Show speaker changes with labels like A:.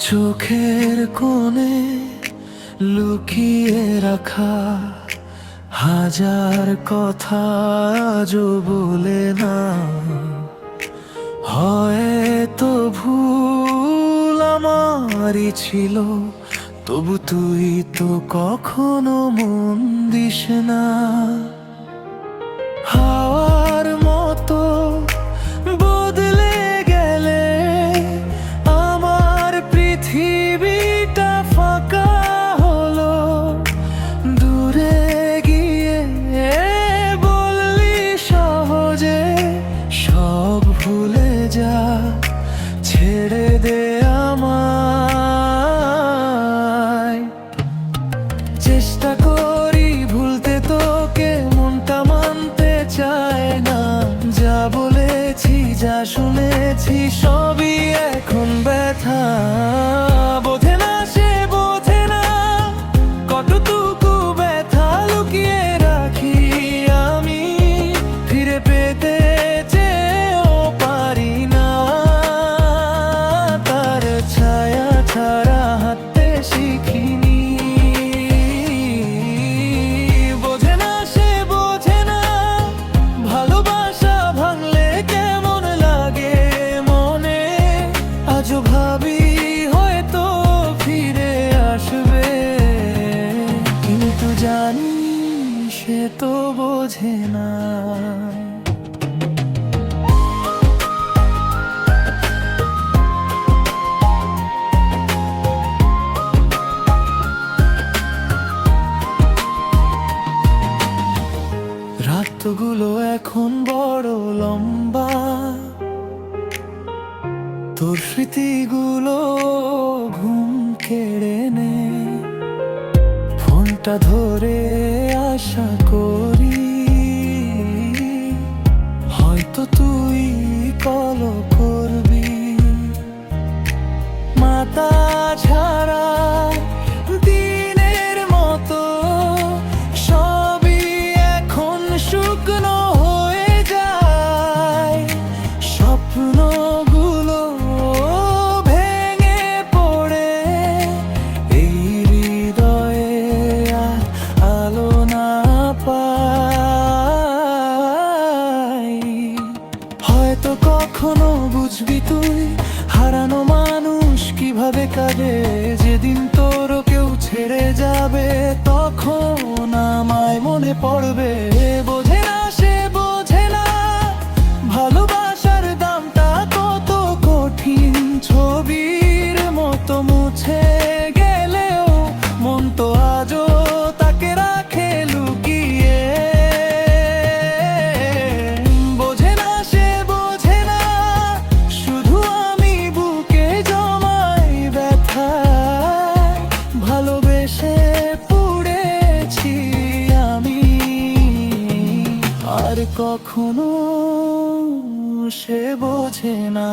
A: চোখের কোণে লুকিয়ে রাখা হাজার কথা আজও বলে না। হয়তো ভুল আমারই ছিল, তবু তুই তো কখনো মন দিস না। যা শুনেছি সে তো বোঝে না। রাতগুলো এখন বড় লম্বা। তোর স্মৃতিগুলো ঘুম কেড়ে নে। ফোনটা ধরে আশা করি, হয়তো তুই কল করবি। মাতা ছাড়া দিনের মতো সবই এখন শুকনো হয়ে যায়। স্বপ্নগুলো হয়তো কখনো বুঝবি তুই? হারানো মানুষ কীভাবে কাঁদে যেদিন তোর কেউ ছেড়ে যাবে, তখন আমায় মনে পড়বে। বোঝে না সে বোঝে না, ভালোবাসার দামটা কত কঠিন? ছবির মতো মুছে কখনো সে বোঝে না।